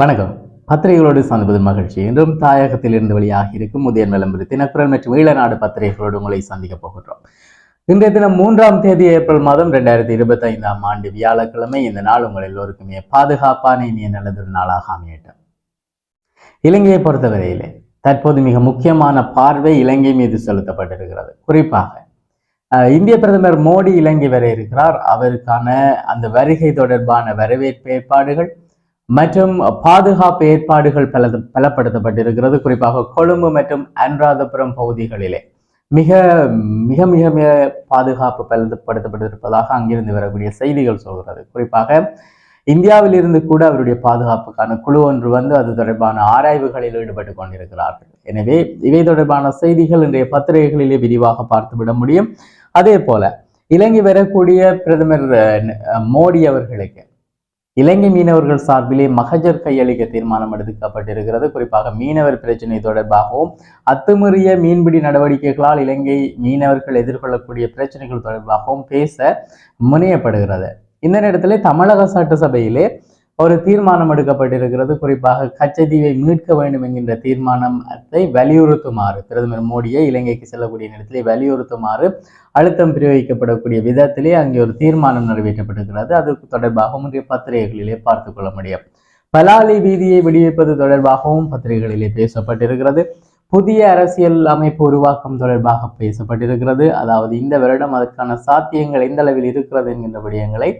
வணக்கம். பத்திரிகைகளோடு சந்திப்பது மகிழ்ச்சி. இன்றும் தாயகத்திலிருந்து வெளியாக இருக்கும் முதியன் விளம்பரம் தினக்குரல் மற்றும் ஈழநாடு பத்திரிகைகளோடு உங்களை சந்திக்கப் போகின்றோம். இன்றைய தினம் மூன்றாம் தேதி ஏப்ரல் மாதம் ரெண்டாயிரத்தி இருபத்தி ஐந்தாம் ஆண்டு வியாழக்கிழமை இந்த நாள் உங்கள் எல்லோருக்குமே பாதுகாப்பான இனிய நல்லதொரு நாளாக அமையட்டும். இலங்கையை பொறுத்தவரையிலே தற்போது மிக முக்கியமான பார்வை இலங்கை மீது செலுத்தப்பட்டிருக்கிறது. குறிப்பாக இந்திய பிரதமர் மோடி இலங்கை வர இருக்கிறார். அவருக்கான அந்த வருகை தொடர்பான வரவேற்பு ஏற்பாடுகள் மற்றும் பாதுகாப்பு ஏற்பாடுகள் பல பலப்படுத்தப்பட்டிருக்கிறது. குறிப்பாக கொழும்பு மற்றும் அனுராதபுரம் பகுதிகளிலே. மிக மிக மிக மிக பாதுகாப்பு பலப்படுத்தப்பட்டிருப்பதாக அங்கிருந்து வரக்கூடிய செய்திகள் சொல்கிறது. குறிப்பாக இந்தியாவில் இருந்து கூட அவருடைய பாதுகாப்புக்கான குழு ஒன்று வந்து அது தொடர்பான ஆராய்வுகளில் ஈடுபட்டு கொண்டிருக்கிறார்கள். எனவே இவை தொடர்பான செய்திகள் இன்றைய பத்திரிகைகளிலே விரிவாக பார்த்துவிட முடியும். அதே போல இலங்கை வரக்கூடிய பிரதமர் மோடி அவர்களுக்கு இலங்கை மீனவர்கள் சார்பிலே மகஜர் கையளிக்க தீர்மானம் எடுக்கப்பட்டிருக்கிறது. குறிப்பாக மீனவர் பிரச்சனை தொடர்பாகவும் அத்துமீறிய மீன்பிடி நடவடிக்கைகளால் இலங்கை மீனவர்கள் எதிர்கொள்ளக்கூடிய பிரச்சனைகள் தொடர்பாகவும் பேச முனையப்படுகிறது. இந்த நேரத்திலே தமிழக சட்டசபையிலே ஒரு தீர்மானம் எடுக்கப்பட்டிருக்கிறது. குறிப்பாக கச்சத்தீவை மீட்க வேண்டும் என்கின்ற தீர்மானத்தை வலியுறுத்துமாறு பிரதமர் மோடியை இலங்கைக்கு செல்லக்கூடிய நேரத்திலே வலியுறுத்துமாறு அழுத்தம் பிரயோகிக்கப்படக்கூடிய விதத்திலே அங்கே ஒரு தீர்மானம் நிறைவேற்றப்பட்டிருக்கிறது. அது தொடர்பாக முந்தைய பத்திரிகைகளிலே பார்த்து கொள்ள முடியும். பலாலி வீதியை விடுவிப்பது தொடர்பாகவும் பத்திரிகைகளிலே பேசப்பட்டிருக்கிறது. புதிய அரசியல் அமைப்பு உருவாக்கம் தொடர்பாக பேசப்பட்டிருக்கிறது. அதாவது இந்த வருடம் அதற்கான சாத்தியங்கள் எந்த அளவில் இருக்கிறது என்கின்ற விடயங்களை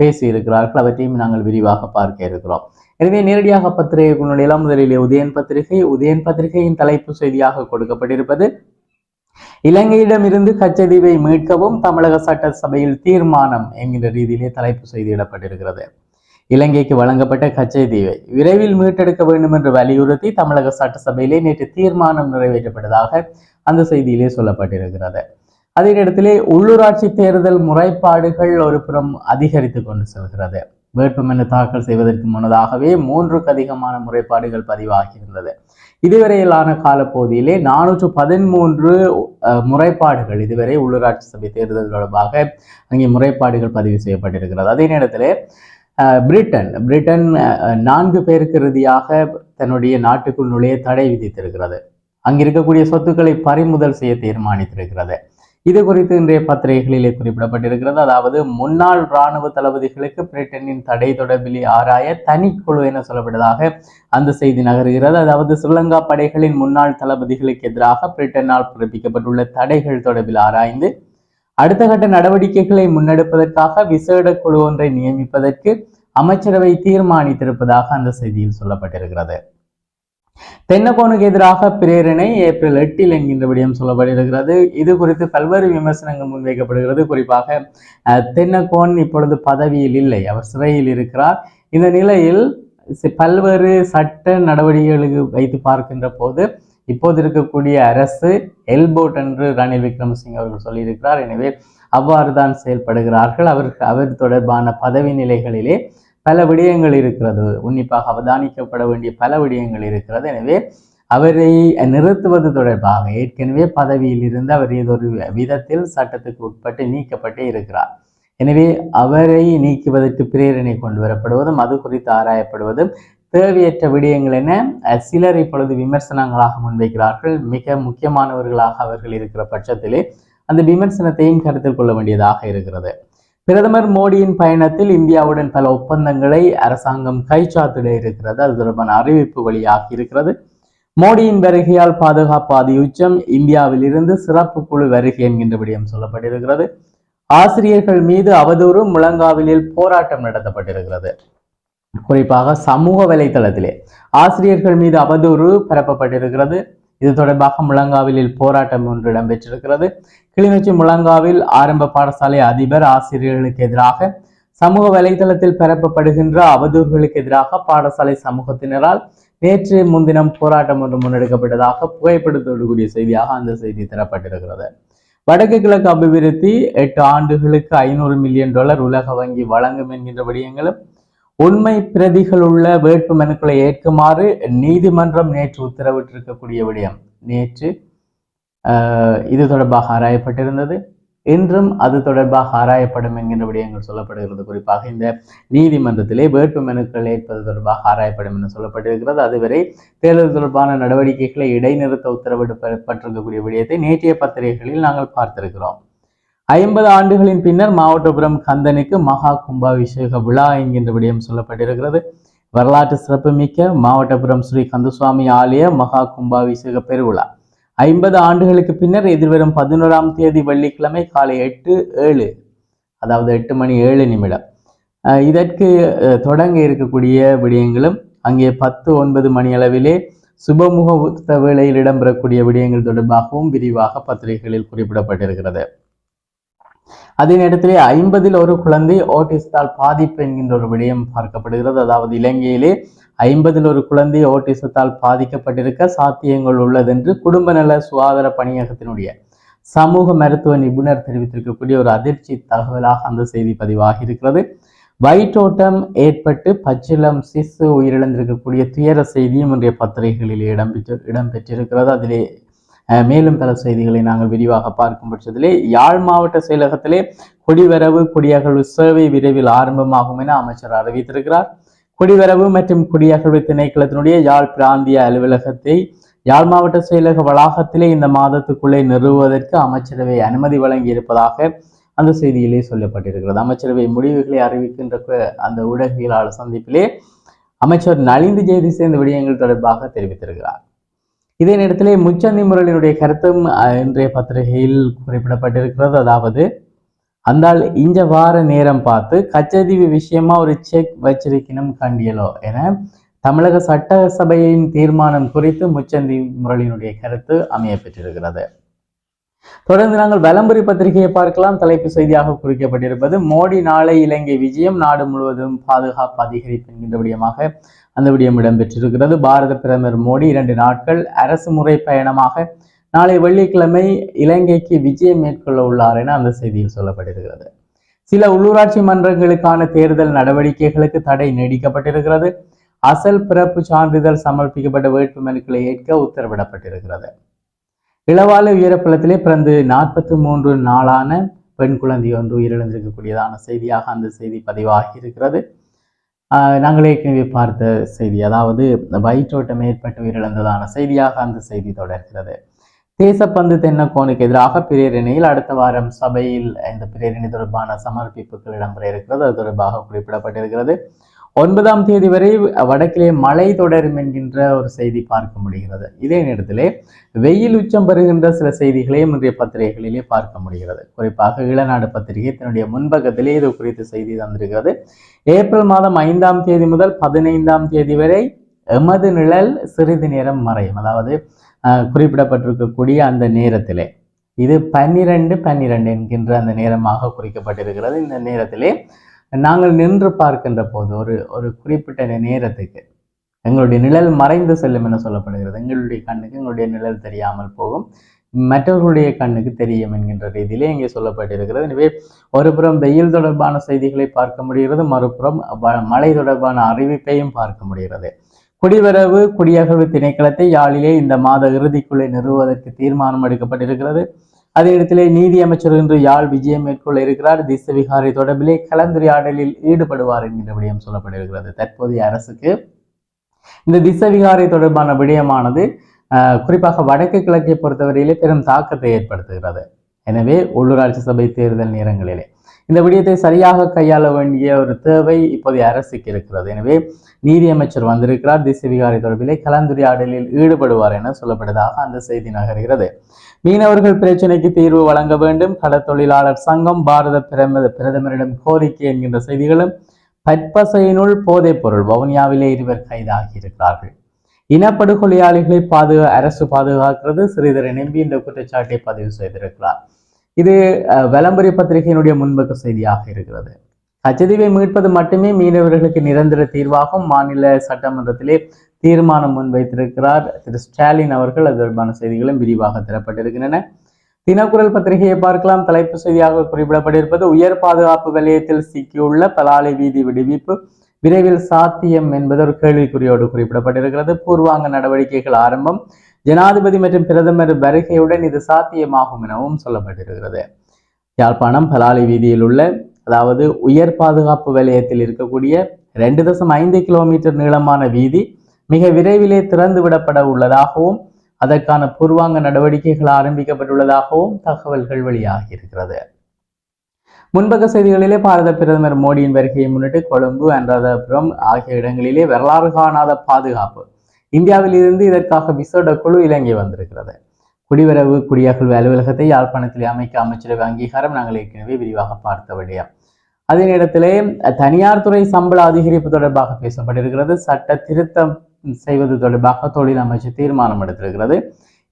பேசியிருக்கிறார்கள். அவற்றையும் நாங்கள் விரிவாக பார்க்க இருக்கிறோம். எனவே நேரடியாக பத்திரிகைகளுடைய முதலிலே உதயன் பத்திரிகை உதயன் பத்திரிகையின் தலைப்பு செய்தியாக கொடுக்கப்பட்டிருப்பது இலங்கையிடமிருந்து கச்சதீவை மீட்கவும் தமிழக சட்டசபையில் தீர்மானம் என்கின்ற ரீதியிலே தலைப்பு செய்தியிடப்பட்டிருக்கிறது இலங்கைக்கு வழங்கப்பட்ட கச்சதீவை விரைவில் மீட்டெடுக்க வேண்டும் என்று வலியுறுத்தி தமிழக சட்டசபையிலே நேற்று தீர்மானம் நிறைவேற்றப்பட்டதாக அந்த செய்தியிலே சொல்லப்பட்டிருக்கிறது. அதே நேரத்திலே உள்ளூராட்சி தேர்தல் முறைப்பாடுகள் ஒரு புறம் அதிகரித்து கொண்டு செல்கிறது. வேட்புமனு தாக்கல் செய்வதற்கு முன்னதாகவே மூன்றுக்கு அதிகமான முறைப்பாடுகள் பதிவாகியிருந்தது. இதுவரையிலான காலப்பகுதியிலே நானூற்று பதிமூன்று முறைப்பாடுகள் இதுவரை உள்ளூராட்சி சபை தேர்தல் தொடர்பாக அங்கே முறைப்பாடுகள் பதிவு செய்யப்பட்டிருக்கிறது. அதே நேரத்திலே பிரிட்டன் பிரிட்டன் நான்கு பேருக்கு இறுதியாக தன்னுடைய நாட்டுக்குள் நுழைய தடை விதித்திருக்கிறது. அங்கு இருக்கக்கூடிய சொத்துக்களை பறிமுதல் செய்ய தீர்மானித்திருக்கிறது. இது குறித்து இன்றைய பத்திரிகைகளிலே குறிப்பிடப்பட்டிருக்கிறது. அதாவது முன்னாள் இராணுவ தளபதிகளுக்கு பிரிட்டனின் தடை தொடர்பிலே ஆராய தனிக்குழு என சொல்லப்பட்டதாக அந்த செய்தி நகர்கிறது. அதாவது ஸ்ரீலங்கா படைகளின் முன்னாள் தளபதிகளுக்கு எதிராக பிரிட்டனால் பிறப்பிக்கப்பட்டுள்ள தடைகள் தொடர்பில் ஆராய்ந்து அடுத்த கட்ட நடவடிக்கைகளை முன்னெடுப்பதற்காக விசேட குழு ஒன்றை நியமிப்பதற்கு அமைச்சரவை தீர்மானித்திருப்பதாக அந்த செய்தியில் சொல்லப்பட்டிருக்கிறது. தென்னகோனுக்கு எதிராக பிரேரணை ஏப்ரல் எட்டில் என்கின்ற விடயம் சொல்லப்பட்டிருக்கிறது இது குறித்து பல்வேறு விமர்சனங்கள் முன்வைக்கப்படுகிறது. குறிப்பாக தென்னகோன் இப்பொழுது பதவியில் இல்லை. அவர் சிறையில் இருக்கிறார். இந்த நிலையில் பல்வேறு சட்ட நடவடிக்கைகளுக்கு வைத்து பார்க்கின்ற போது இப்போது இருக்கக்கூடிய அரசு எல்போட் என்று ரணில் விக்ரமசிங் அவர்கள் சொல்லியிருக்கிறார். எனவே அவ்வாறு தான் செயல்படுகிறார்கள். அவர் அவர் தொடர்பான பதவி நிலைகளிலே பல விடயங்கள் இருக்கிறது. உன்னிப்பாக அவதானிக்கப்பட வேண்டிய பல விடயங்கள் இருக்கிறது. எனவே அவரை நிறுத்துவது தொடர்பாக ஏற்கனவே பதவியில் இருந்து அவர் ஏதோ ஒரு விதத்தில் சட்டத்துக்கு உட்பட்டு நீக்கப்பட்டே இருக்கிறார். எனவே அவரை நீக்குவதற்கு பிரேரணை கொண்டு வரப்படுவதும் அது குறித்து ஆராயப்படுவதும் தேவையற்ற விடயங்கள் என சிலர் இப்பொழுது விமர்சனங்களாக முன்வைக்கிறார்கள். மிக முக்கியமானவர்களாக அவர்கள் இருக்கிற பட்சத்திலே அந்த விமர்சனத்தையும் கருத்தில் கொள்ள வேண்டியதாக இருக்கிறது. பிரதமர் மோடியின் பயணத்தில் இந்தியாவுடன் பல ஒப்பந்தங்களை அரசாங்கம் கைச்சாத்திட இருக்கிறது. அது தொடர்பான அறிவிப்பு வெளியாகி இருக்கிறது. மோடியின் வருகையால் பாதுகாப்பு அதி இந்தியாவில் இருந்து சிறப்பு குழு வருகை என்கின்ற விடயம் சொல்லப்பட்டிருக்கிறது. ஆசிரியர்கள் மீது அவதூறு. முழங்காவிலில் போராட்டம் நடத்தப்பட்டிருக்கிறது. குறிப்பாக சமூக வலைத்தளத்திலே ஆசிரியர்கள் மீது அவதூறு பரப்பப்பட்டிருக்கிறது. இது தொடர்பாக முழங்காவிலில் போராட்டம் ஒன்று இடம்பெற்றிருக்கிறது. கிளிநொச்சி முழங்காவில் ஆரம்ப பாடசாலை அதிபர் ஆசிரியர்களுக்கு எதிராக சமூக வலைதளத்தில் பரப்பப்படுகின்ற அவதூறுகளுக்கு எதிராக பாடசாலை சமூகத்தினரால் நேற்று முன்தினம் போராட்டம் ஒன்று முன்னெடுக்கப்பட்டதாக புகைப்படத்தோடு கூடிய செய்தியாக அந்த செய்தி தரப்பட்டிருக்கிறது. வடக்கு கிழக்கு அபிவிருத்தி எட்டு ஆண்டுகளுக்கு ஐநூறு மில்லியன் டாலர் உலக வங்கி வழங்கும் என்கின்ற விடயங்களும் உண்மை பிரதிகள் உள்ள வேட்பு மனுக்களை ஏற்குமாறு நீதிமன்றம் நேற்று உத்தரவிட்டிருக்கக்கூடிய விடயம். நேற்று இது தொடர்பாக ஆராயப்பட்டிருந்தது. இன்றும் அது தொடர்பாக ஆராயப்படும் என்கின்ற விடயங்கள் சொல்லப்படுகிறது. குறிப்பாக இந்த நீதிமன்றத்திலே வேட்பு மனுக்கள் ஏற்பது தொடர்பாக ஆராயப்படும் என சொல்லப்பட்டிருக்கிறது. அதுவரை தேர்தல் தொடர்பான நடவடிக்கைகளை இடைநிறுத்த உத்தரவிடப்பட்டிருக்கக்கூடிய விடயத்தை நேற்றைய பத்திரிகைகளில் நாங்கள் பார்த்திருக்கிறோம். ஐம்பது ஆண்டுகளின் பின்னர் மாவட்டபுரம் கந்தனுக்கு மகா கும்பாபிஷேக விழா என்கின்ற விடயம் சொல்லப்பட்டிருக்கிறது. வரலாற்று சிறப்புமிக்க மாவட்டபுரம் ஸ்ரீ கந்தசுவாமி ஆலய மகா கும்பாபிஷேக பெருவிழா. ஐம்பது ஆண்டுகளுக்கு பின்னர் எதிர்வரும் பதினோராம் தேதி வெள்ளிக்கிழமை காலை எட்டு ஏழு அதாவது எட்டு மணி ஏழு நிமிடம். அஹ் இதற்கு அஹ், தொடங்க இருக்கக்கூடிய விடயங்களும் அங்கே பத்து ஒன்பது மணி அளவிலே சுபமுகூர்த்த வேளையில் இடம்பெறக்கூடிய விடயங்கள் தொடர்பாகவும் விரிவாக பத்திரிகைகளில் குறிப்பிடப்பட்டிருக்கிறது. அதே நேரத்தில் ஐம்பதில் ஒரு குழந்தை ஓட்டிசத்தால் பாதிப்பு என்கின்ற ஒரு விடயம் பார்க்கப்படுகிறது. அதாவது இலங்கையிலே ஐம்பதில் ஒரு குழந்தை ஓட்டிசத்தால் பாதிக்கப்பட்டிருக்க சாத்தியங்கள் உள்ளது என்று குடும்ப நல சுகாதார பணியகத்தினுடைய சமூக மருத்துவ நிபுணர் தெரிவித்திருக்கக்கூடிய ஒரு அதிர்ச்சி தகவலாக அந்த செய்தி பதிவாகி இருக்கிறது. வயிற்றோட்டம் ஏற்பட்டு பச்சிளம் சிசு உயிரிழந்திருக்கக்கூடிய துயர செய்தியும் இன்றைய பத்திரிகைகளில் இடம்பெற்று இடம்பெற்றிருக்கிறது. அதிலே மேலும் பல செய்திகளை நாங்கள் விரிவாக பார்க்கும் பட்சத்திலே யாழ் மாவட்ட செயலகத்திலே குடிவரவு குடியகழ்வு சேவை விரைவில் ஆரம்பமாகும் என அமைச்சர் அறிவித்திருக்கிறார். குடிவரவு மற்றும் குடியகழ்வு திணைக்களத்தினுடைய யாழ் பிராந்திய அலுவலகத்தை யாழ் மாவட்ட செயலக வளாகத்திலே இந்த மாதத்துக்குள்ளே நிறுவுவதற்கு அமைச்சரவை அனுமதி வழங்கி இருப்பதாக அந்த செய்தியிலே சொல்லப்பட்டிருக்கிறது. அமைச்சரவை முடிவுகளை அறிவிக்கின்ற அந்த ஊடகவியலாளர் சந்திப்பிலே அமைச்சர் நலிந்து ஜெயதி சேர்ந்த விடயங்கள் தொடர்பாக தெரிவித்திருக்கிறார். இதே நேரத்திலே முச்சந்தி முரளினுடைய கருத்தும் இன்றைய பத்திரிகையில் குறிப்பிடப்பட்டிருக்கிறது. அதாவது அந்தால் இந்த வார நேரம் பார்த்து கச்சதீவு விஷயமா ஒரு செக் வச்சிருக்கணும் கண்டியலோ என தமிழக சட்டசபையின் தீர்மானம் குறித்து முச்சந்தி முரளியினுடைய கருத்து அமைய பெற்றிருக்கிறது தொடர்ந்து நாங்கள் வலம்புரி பத்திரிகையை பார்க்கலாம். தலைப்பு செய்தியாக குறிக்கப்பட்டிருப்பது மோடி நாளை இலங்கை விஜயம் நாடு முழுவதும் பாதுகாப்பு அதிகரிப்பு என்கின்ற விடயமாக அந்த விடயம் இடம்பெற்றிருக்கிறது. பாரத பிரதமர் மோடி இரண்டு நாட்கள் அரசு முறை பயணமாக நாளை வெள்ளிக்கிழமை இலங்கைக்கு விஜயம் மேற்கொள்ள உள்ளார் என அந்த செய்தியில் சொல்லப்பட்டிருக்கிறது. சில உள்ளூராட்சி மன்றங்களுக்கான தேர்தல் நடவடிக்கைகளுக்கு தடை நீடிக்கப்பட்டிருக்கிறது. அசல் பிறப்பு சான்றிதழ் சமர்ப்பிக்கப்பட்ட வேட்புமனுக்களை ஏற்க உத்தரவிடப்பட்டிருக்கிறது. இளவாலை உயரப்பள்ளத்திலே பிறந்து நாற்பத்தி மூன்று நாளான பெண் குழந்தை ஒன்று உயிரிழந்திருக்கக்கூடியதான செய்தியாக அந்த செய்தி பதிவாகி இருக்கிறது. ஆஹ் நாங்கள் ஏற்கனவே பார்த்த செய்தி. அதாவது வயிற்றோட்டம் ஏற்பட்டு உயிரிழந்ததான செய்தியாக அந்த செய்தி தொடர்கிறது. தேசப்பந்து தென்னக்கோனுக்கு எதிராக பிரேரணையில் அடுத்த வாரம் சபையில் இந்த பிரேரணை தொடர்பான சமர்ப்பிப்புகள் இடம்பெற இருக்கிறது. அது தொடர்பாக குறிப்பிடப்பட்டிருக்கிறது. ஒன்பதாம் தேதி வரை வடக்கிலே மழை தொடரும் என்கின்ற ஒரு செய்தி பார்க்க முடிகிறது. இதே நேரத்திலே வெயில் உச்சம் பெறுகின்ற சில செய்திகளையும் இன்றைய பத்திரிகைகளிலே பார்க்க முடிகிறது. குறிப்பாக ஈழநாடு பத்திரிகை தன்னுடைய முன்பக்கத்திலே இது குறித்து செய்தி தந்திருக்கிறது. ஏப்ரல் மாதம் ஐந்தாம் தேதி முதல் பதினைந்தாம் தேதி வரை எமது நிழல் சிறிது நேரம் மறையும். அதாவது ஆஹ், குறிப்பிடப்பட்டிருக்கக்கூடிய அந்த நேரத்திலே இது பன்னிரண்டு பன்னிரண்டு என்கின்ற அந்த நேரமாக குறிக்கப்பட்டிருக்கிறது. இந்த நேரத்திலே நாங்கள் நின்று பார்க்கின்ற போது ஒரு ஒரு குறிப்பிட்ட நேரத்துக்கு எங்களுடைய நிழல் மறைந்து செல்லும் என சொல்லப்படுகிறது. எங்களுடைய கண்ணுக்கு எங்களுடைய நிழல் தெரியாமல் போகும். மற்றவர்களுடைய கண்ணுக்கு தெரியும் என்கின்ற ரீதியிலே இங்கே சொல்லப்பட்டிருக்கிறது. எனவே ஒருபுறம் வெயில் தொடர்பான செய்திகளை பார்க்க முடிகிறது மறுபுறம் மழை தொடர்பான அறிவிப்பையும் பார்க்க முடிகிறது. குடிவரவு குடியகழ்வு திணைக்களத்தை யாழிலே இந்த மாத இறுதிக்குள்ளே நிறுவுவதற்கு தீர்மானம் எடுக்கப்பட்டிருக்கிறது. அதே இடத்திலே நீதி அமைச்சர் இன்று யாழ் விஜயம் மேற்கொள்ள இருக்கிறார். திசவிகாரை தொடர்பிலே கலந்துரையாடலில் ஈடுபடுவார் என்கிற விடயம் சொல்லப்பட்டிருக்கிறது. தற்போதைய அரசுக்கு இந்த திசவிகாரை தொடர்பான விடயமானது ஆஹ், குறிப்பாக வடக்கு கிழக்கை பொறுத்தவரையிலே பெரும் தாக்கத்தை ஏற்படுத்துகிறது. எனவே உள்ளூராட்சி சபை தேர்தல் நேரங்களிலே இந்த விடயத்தை சரியாக கையாள வேண்டிய ஒரு தேவை இப்போதைய அரசுக்கு இருக்கிறது. எனவே நீதி அமைச்சர் வந்திருக்கிறார். திசவிகாரை தொடர்பிலே கலந்துரையாடலில் ஈடுபடுவார் என சொல்லப்பட்டதாக அந்த செய்தி நகர்கிறது. மீனவர்கள் பிரச்சினைக்கு தீர்வு வழங்க வேண்டும். கடற்தொழிலாளர் சங்கம் பாரத பிரம பிரதமரிடம் கோரிக்கை என்கின்ற செய்திகளும் பற்பசையினுள் போதைப் பொருள் வவுனியாவிலே இருவர் கைதாகி இருக்கிறார்கள். இனப்படுகொலையாளிகளை பாதுகா அரசு பாதுகாக்கிறது. சிறிதரை நம்பி இந்த குற்றச்சாட்டை பதிவு செய்திருக்கிறார். இது விளம்பரி பத்திரிகையினுடைய முன்பக்க செய்தியாக இருக்கிறது. கச்சதீவை மீட்பது மட்டுமே மீனவர்களுக்கு நிரந்தர தீர்வாகும். மாநில சட்டமன்றத்திலே தீர்மானம் முன்வைத்திருக்கிறார் திரு ஸ்டாலின் அவர்கள். அது தொடர்பான செய்திகளும் விரிவாக தரப்பட்டிருக்கின்றன. தினக்குரல் பத்திரிகையை பார்க்கலாம். தலைப்பு செய்தியாக குறிப்பிடப்பட்டிருப்பது உயர் பாதுகாப்பு வலயத்தில் சிக்கியுள்ள பலாலை வீதி விடுவிப்பு விரைவில் சாத்தியம் என்பது ஒரு கேள்விக்குறியோடு குறிப்பிடப்பட்டிருக்கிறது. பூர்வாங்க நடவடிக்கைகள் ஆரம்பம். ஜனாதிபதி மற்றும் பிரதமர் வருகையுடன் இது சாத்தியமாகும் எனவும் சொல்லப்பட்டிருக்கிறது. யாழ்ப்பாணம் பலாலி வீதியில் உள்ள அதாவது உயர் பாதுகாப்பு வலயத்தில் இருக்கக்கூடிய ரெண்டு தசம் ஐந்து கிலோமீட்டர் நீளமான வீதி மிக விரைவிலே திறந்து விடப்பட உள்ளதாகவும் அதற்கான பூர்வாங்க நடவடிக்கைகள் ஆரம்பிக்கப்பட்டுள்ளதாகவும் தகவல்கள் வெளியாகி இருக்கிறது முன்பக்க செய்திகளிலே பாரத பிரதமர் மோடியின் வருகையை முன்னிட்டு கொழும்பு அனுராதபுரம் ஆகிய இடங்களிலே வரலாறு காணாத பாதுகாப்பு இந்தியாவில் இருந்து இதற்காக விசேட குழு இலங்கை வந்திருக்கிறது. குடிவரவு குடியகழ்வு அலுவலகத்தை யாழ்ப்பாணத்தில் அமைக்க அமைச்சரவை அங்கீகாரம் நாங்கள் ஏற்கனவே விரிவாக பார்த்த விடயம் அதே நேரத்திலே தனியார் துறை சம்பள அதிகரிப்பு தொடர்பாக பேசப்பட்டிருக்கிறது. சட்ட திருத்தம் செய்வது தொடர்பாக தொழில் அமைச்சு தீர்மானம் எடுத்திருக்கிறது.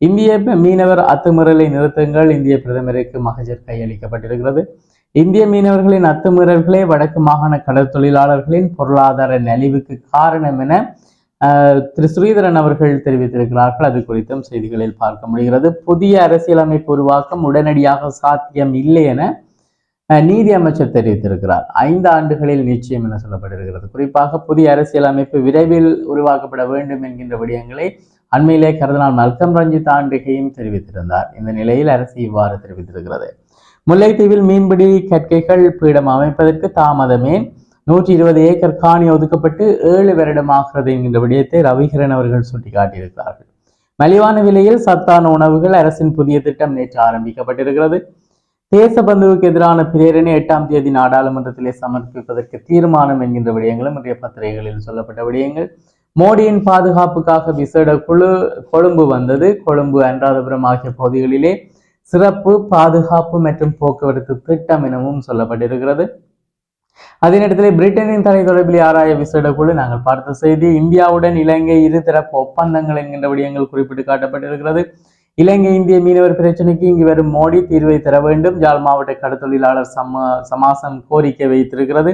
இந்திய மீனவர் அத்துமீறலை நிறுத்துங்கள் இந்திய பிரதமருக்கு மகஜர் கையளிக்கப்பட்டிருக்கிறது. இந்திய மீனவர்களின் அத்துமீறல்களே வடக்கு மாகாண கடற்தொழிலாளர்களின் பொருளாதார நலிவுக்கு காரணம் என திரு ஸ்ரீதரன் அவர்கள் தெரிவித்திருக்கிறார்கள். அது குறித்தும் செய்திகளில் பார்க்க முடிகிறது. புதிய அரசியலமைப்பு உருவாக்கம் உடனடியாக சாத்தியம் இல்லை என நீதி அமைச்சர் தெரிவித்திருக்கிறார். ஐந்து ஆண்டுகளில் நிச்சயம் என சொல்லப்பட்டிருக்கிறது. குறிப்பாக புதிய அரசியலமைப்பு விரைவில் உருவாக்கப்பட வேண்டும் என்கின்ற விடயங்களை அண்மையிலே கருதனால் மல்கம் ரஞ்சித் ஆண்டிகையும் தெரிவித்திருந்தார். இந்த நிலையில் அரசு இவ்வாறு தெரிவித்திருக்கிறது. முல்லைத்தீவில் மீன்பிடி கற்கைகள் பீடம் அமைப்பதற்கு தாமதமே நூற்றி இருபது ஏக்கர் காணி ஒதுக்கப்பட்டு ஏழு வருடமாகிறது என்கின்ற விடயத்தை ரவிகரன் அவர்கள் சுட்டிக்காட்டியிருக்கிறார்கள். மலிவான விலையில் சத்தான உணவுகள் அரசின் புதிய திட்டம் நேற்று ஆரம்பிக்கப்பட்டிருக்கிறது. தேசபந்துவுக்கு எதிரான பிரேரணை எட்டாம் தேதி நாடாளுமன்றத்திலே சமர்ப்பிப்பதற்கு தீர்மானம் என்கின்ற விடயங்களும் இன்றைய பத்திரிகைகளில் சொல்லப்பட்ட விடயங்கள். மோடியின் பாதுகாப்புக்காக விசேட குழு கொழும்பு வந்தது. கொழும்பு அன்றாதபுரம் ஆகிய பகுதிகளிலே சிறப்பு பாதுகாப்பு மற்றும் போக்குவரத்து திட்டம் எனவும் சொல்லப்பட்டிருக்கிறது. அதே நேரத்தில் பிரிட்டனின் தலை தொடர்பில் ஆராய விசேட குழு நாங்கள் பார்த்த செய்தி இந்தியாவுடன் இலங்கை இருதரப்பு ஒப்பந்தங்கள் என்கின்ற விடயங்கள் குறிப்பிட்டு காட்டப்பட்டிருக்கிறது. இலங்கை இந்திய மீனவர் பிரச்சனைக்கு இங்கு வரும் மோடி தீர்வை தர வேண்டும். ஜாழ் மாவட்ட கடத்தொழிலாளர் சம சமாசம் கோரிக்கை வைத்திருக்கிறது.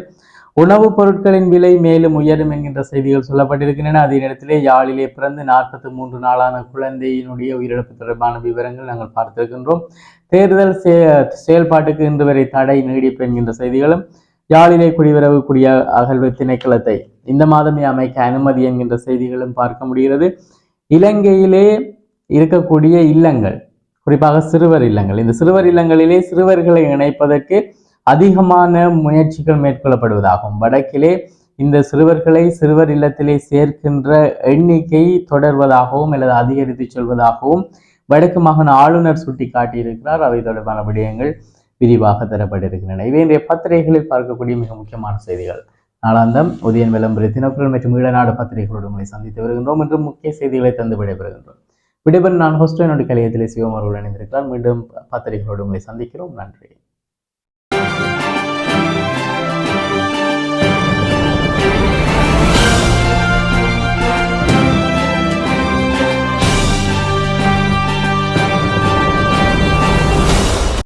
உணவுப் பொருட்களின் விலை மேலும் உயரும் என்கின்ற செய்திகள் சொல்லப்பட்டிருக்கின்றன. அதே நேரத்திலே யாழிலே பிறந்து நாற்பத்தி மூன்று நாளான குழந்தையினுடைய உயிரிழப்பு தொடர்பான விவரங்கள் நாங்கள் பார்த்திருக்கின்றோம். தேர்தல் செயல்பாட்டுக்கு இன்று வரை தடை நீடிப்பு என்கின்ற செய்திகளும் யாழிலே குடிவரவு அகழ்வு திணைக்களத்தை இந்த மாதமே அமைக்க அனுமதி என்கின்ற செய்திகளும் பார்க்க முடிகிறது. இலங்கையிலே இருக்கக்கூடிய இல்லங்கள் குறிப்பாக சிறுவர் இல்லங்கள் இந்த சிறுவர் இல்லங்களிலே சிறுவர்களை இணைப்பதற்கு அதிகமான முயற்சிகள் மேற்கொள்ளப்படுவதாகும். வடக்கிலே இந்த சிறுவர்களை சிறுவர் இல்லத்திலே சேர்க்கின்ற எண்ணிக்கை தொடர்வதாகவும் அல்லது அதிகரித்து செல்வதாகவும் வடக்கு மாகாண ஆளுநர் சுட்டி காட்டியிருக்கிறார் அவை தொடர்பான விடயங்கள் விரிவாக தரப்பட்டிருக்கின்றன. இவை இன்றைய பத்திரிகைகளில் பார்க்கக்கூடிய மிக முக்கியமான செய்திகள். நாளாந்தம் உதயன் விளம்பர தினக்குரல் மற்றும் ஈழநாடு பத்திரிகைகளோடு உங்களை சந்தித்து வருகின்றோம். என்றும் முக்கிய செய்திகளை தந்து விடைபெறுகின்றோம். விடைபெறும் நான் ஹோஸ்டோ என்னுடைய கலையத்திலே சிவம் அவர்கள் இணைந்திருக்கிறார். மீண்டும் பத்திரிகைகளோடு உங்களை சந்திக்கிறோம். நன்றி.